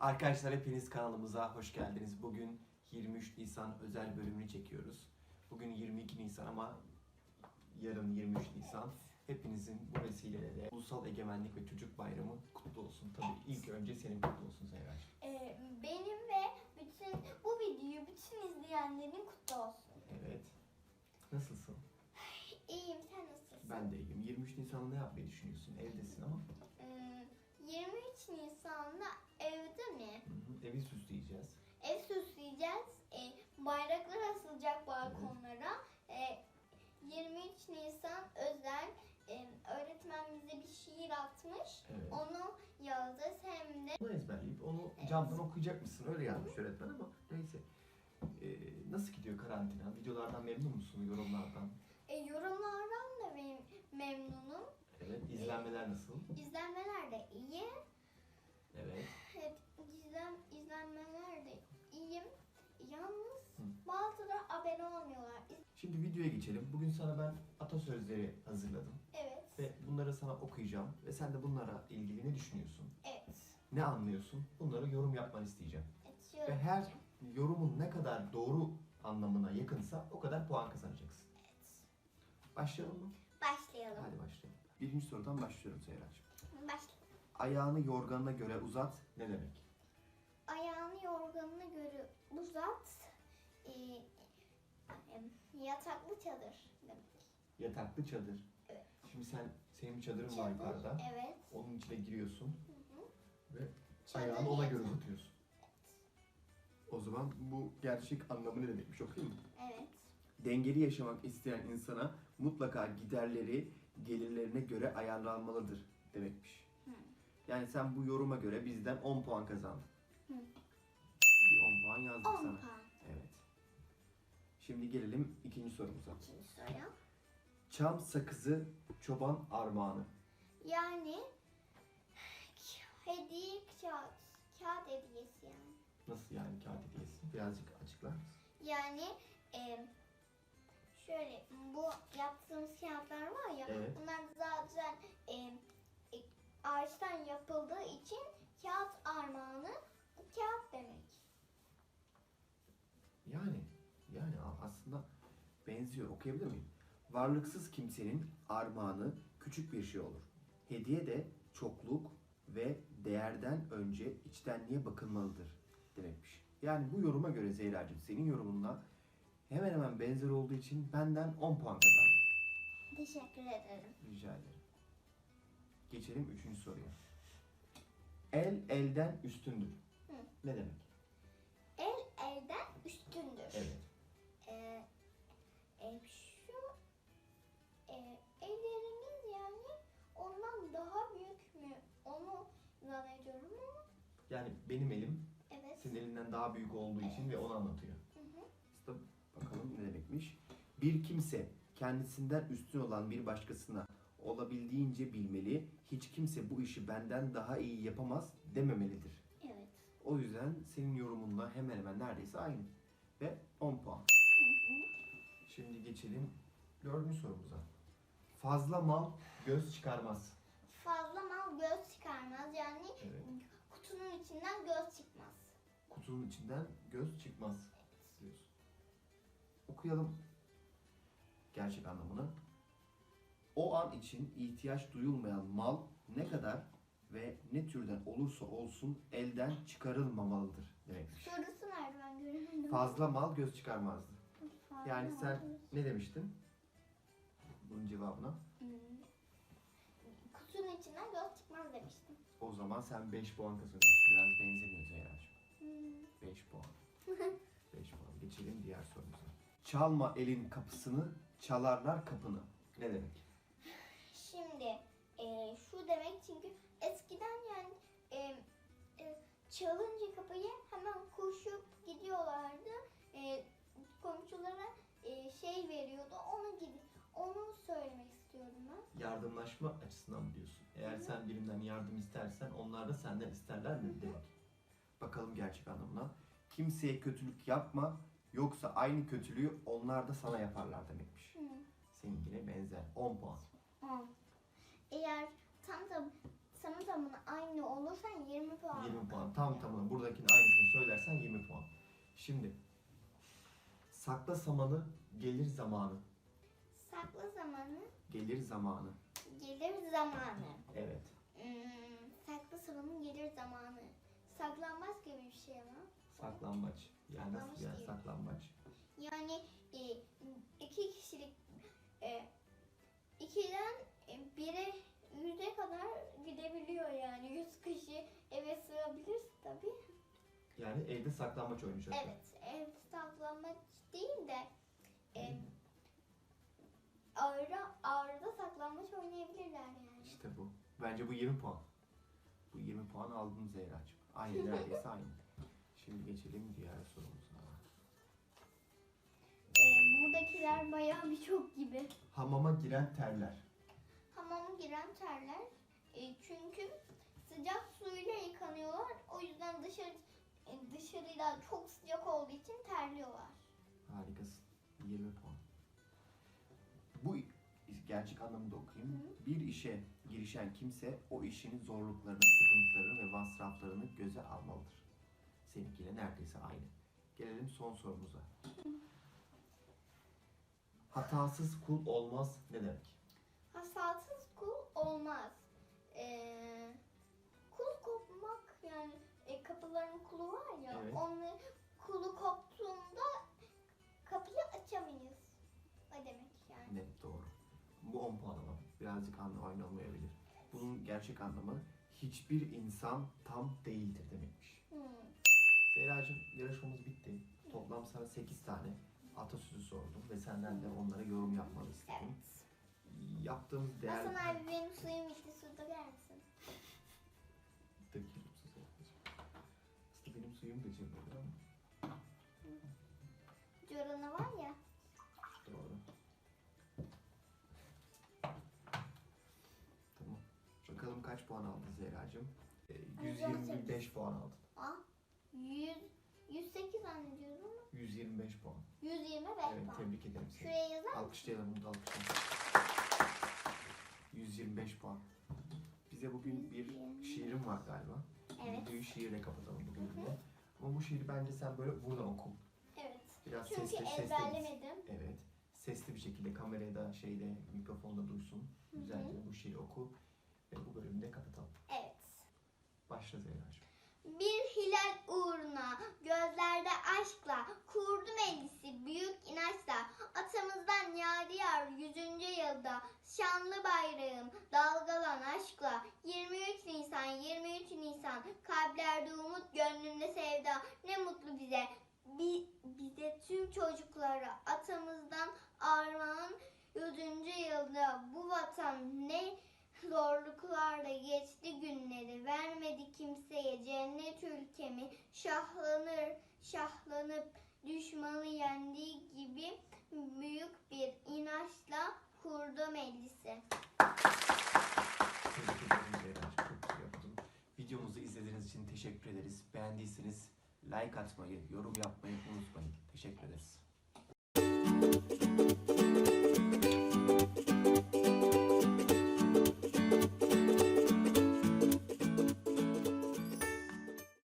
Arkadaşlar hepiniz kanalımıza hoş geldiniz. Bugün 23 Nisan özel bölümünü çekiyoruz. Bugün 22 Nisan ama yarın 23 Nisan. Hepinizin bu vesileyle de Ulusal Egemenlik ve Çocuk Bayramı kutlu olsun. Tabii ilk önce senin kutlu olsun Zehra'cığım. Ee, benim ve bütün bu videoyu bütün izleyenlerin kutlu olsun. Evet. Nasılsın? İyiyim sen nasılsın? Ben de iyiyim. 23 Nisan'da ne yapmayı düşünüyorsun? Evdesin ama. Hmm, 23 Nisan'da evde mi? Hı hı, Evi süsleyeceğiz. Ev süsleyeceğiz. Ee, bayraklar asılacak balkonlara. Ee, 23 Nisan özel e, öğretmen bize bir şiir atmış. Evet. Onu yazacağız hem de Onu ezberleyip onu camdan okuyacak mısın? Öyle yazmış öğretmen ama neyse. Ee, nasıl gidiyor karantina? Videolardan memnun musun? Yorumlardan? e, yorumlardan da benim memnunum. Evet. İzlenmeler nasıl? İzlenmeler de iyi. Evet. Evet, izlen, izlenmeler de iyiyim. Yalnız Hı. bazıları abone olmuyorlar. Şimdi videoya geçelim. Bugün sana ben atasözleri hazırladım. Evet, Ve bunları sana okuyacağım. Ve sen de bunlara ilgili ne düşünüyorsun? evet. Ne anlıyorsun? Bunları yorum yapmanı isteyeceğim. evet Ve yorum her yapacağım. yorumun ne kadar doğru anlamına yakınsa o kadar puan kazanacaksın. Evet. Başlayalım mı? Başlayalım. Hadi başlayalım. Birinci sorudan başlıyorum Zehra'cığım. Başlayalım. Ayağını yorganına göre uzat ne demek? Ayağını yorganına göre uzat. Ee, yataklı çadır demek. Yataklı çadır. Evet. Şimdi sen senin bir çadırın var Çadır, yukarıda. Evet. Onun içine giriyorsun ve Çadır ayağını ona göre yatak. uzatıyorsun. O zaman bu gerçek anlamı ne demekmiş okuyayım mı? Evet. Dengeli yaşamak isteyen insana mutlaka giderleri gelirlerine göre ayarlanmalıdır demekmiş. Hı. Yani sen bu yoruma göre bizden 10 puan kazandın. Hı. Bir 10 puan yazdık 10 sana. puan. Şimdi gelelim ikinci sorumuza. İkinci soru. Çam sakızı çoban armağanı. Yani hediye kağıt, kağıt hediyesi yani. Nasıl yani kağıt hediyesi? Birazcık açıklar mısın? Yani e, şöyle bu yaptığımız kağıtlar var ya Evet. bunlar zaten e, e, ağaçtan yapıldığı için kağıt armağanı kağıt demek. Yani yani aslında benziyor. Okuyabilir miyim? Varlıksız kimsenin armağanı küçük bir şey olur. Hediye de çokluk ve değerden önce içtenliğe bakılmalıdır demekmiş. Yani bu yoruma göre Zehra'cığım senin yorumunla hemen hemen benzer olduğu için benden 10 puan kazandın. Teşekkür ederim. Rica ederim. Geçelim üçüncü soruya. El elden üstündür. Hı. Ne demek? Zannediyorum ama Yani benim elim evet. senin elinden daha büyük olduğu için ve onu anlatıyor. Hı hı. İşte bakalım ne demekmiş. Bir kimse kendisinden üstün olan bir başkasına olabildiğince bilmeli, hiç kimse bu işi benden daha iyi yapamaz dememelidir. Evet. O yüzden senin yorumunla hemen hemen neredeyse aynı. Ve 10 puan. Hı hı. Şimdi geçelim dördüncü sorumuza. Fazla mal göz çıkarmaz. Fazla mal göz çıkarmaz. Yani Evet. kutunun içinden göz çıkmaz. Kutunun içinden göz çıkmaz diyorsun. Okuyalım gerçek anlamını. O an için ihtiyaç duyulmayan mal ne kadar ve ne türden olursa olsun elden çıkarılmamalıdır demekmiş. Sorusu nerede ben göremedim. Fazla mal göz çıkarmazdı. Fazla Yani sen ne demiştin? Bunun cevabına. Hmm. İçinden göz çıkmaz demiştim. O zaman sen 5 puan kazanıyorsun. Biraz benzemiyor Zehra'cığım. Hmm. 5 puan. 5 puan. Geçelim diğer sorumuza. Çalma elin kapısını, çalarlar kapını. Ne demek? Şimdi e, şu demek çünkü eskiden yani e, e, çalınca kapıyı hemen koşup gidiyorlardı. E, komşulara e, şey veriyordu. Onu gidip onu söylemek. Yardımlaşma açısından mı diyorsun? Eğer sen birinden yardım istersen onlar da senden isterler mi demek? Bakalım gerçek anlamına. Kimseye kötülük yapma yoksa aynı kötülüğü onlar da sana yaparlar demekmiş. Hı. Seninkine benzer. 10 puan. Aa, Eğer tam da tamı tamına aynı olursa 20 puan. 20 puan. Tam tamına buradakinin aynısını söylersen 20 puan. Şimdi sakla samanı gelir zamanı. Saklı zamanı Gelir zamanı. gelir zamanı. Evet. Hmm, saklı zamanı gelir zamanı. Saklanmaz gibi bir şey ama. Saklambaç. Yani nasıl Saklambaç yani değil. saklambaç? Yani e, iki kişilik e, ikiden e, bire yüze kadar gidebiliyor yani. Yüz kişi eve sığabilir tabii. Yani evde saklambaç oynayacaklar. Evet, ev saklanmaç oynayabilirler yani. İşte bu. Bence bu 20 puan. Bu 20 puan aldın Zehra'cığım. Aynı neredeyse aynı. Şimdi geçelim diğer sorumuza. E, buradakiler bayağı bir çok gibi. Hamama giren terler. Hamama giren terler. E, çünkü sıcak suyla yıkanıyorlar. O yüzden dışarı e, dışarıda çok sıcak olduğu için terliyorlar. Harikasın. 20 puan. Gerçek anlamında okuyayım. Hı. Bir işe girişen kimse o işin zorluklarını, sıkıntılarını ve masraflarını göze almalıdır. Seninkiyle neredeyse aynı. Gelelim son sorumuza. Hatasız kul olmaz ne demek? Hasatsız kul olmaz. E, kul kopmak yani e, kapıların kulu var ya Evet. onun kulu koptuğunda kapıyı açamayız. O demek yani. Ne doğru. Bu 10 puan ama birazcık olmayabilir. Bunun gerçek anlamı hiçbir insan tam değildir demekmiş. Hmm. Zehra'cığım yarışmamız bitti. Toplam sana 8 tane atasözü sordum ve senden de onlara yorum yapmanı istedim. Evet. Yaptığımız değer... Hasan abi benim suyum bitti su döker misin? Size. Aslında benim suyum da cırladı ama Corona var ya. Aldın Zehra'cığım? Ee, 125 puan aldın. Aa, 100, 108 zannediyorum ama 125 puan. 125 Evet puan. tebrik ederim seni. Şuraya yazar mısın? Alkışlayalım bunu da alkışlayalım. 125 puan. Bize bugün bir 125. şiirim var galiba. Evet. Videoyu şiirle kapatalım bugün de. Ama bu şiiri bence sen böyle buradan oku. Evet. Biraz Çünkü sesli, sesli. ezberlemedim. Evet. Sesli bir şekilde kameraya da şeyde mikrofonda duysun. Hı hı. Güzelce bu şiiri oku. Ve bu bölümü de kapatalım. Evet. Başla Zehra'cığım. Bir hilal uğruna gözlerde aşkla kurdu meclisi büyük inançla atamızdan yadigar 100. yılda şanlı bayrağım dalgalan aşkla 23 Nisan 23 Nisan kalplerde umut gönlümde sevda ne mutlu bize Bi- bize tüm çocuklara atamızdan armağan 100. yılda bu vatan ne zorluklarla geçti günleri vermedi kimseye cennet ülkemi şahlanır şahlanıp düşmanı yendiği gibi büyük bir inançla kurdu meclisi. Videomuzu izlediğiniz için teşekkür ederiz. Beğendiyseniz like atmayı, yorum yapmayı unutmayın. Teşekkür ederiz.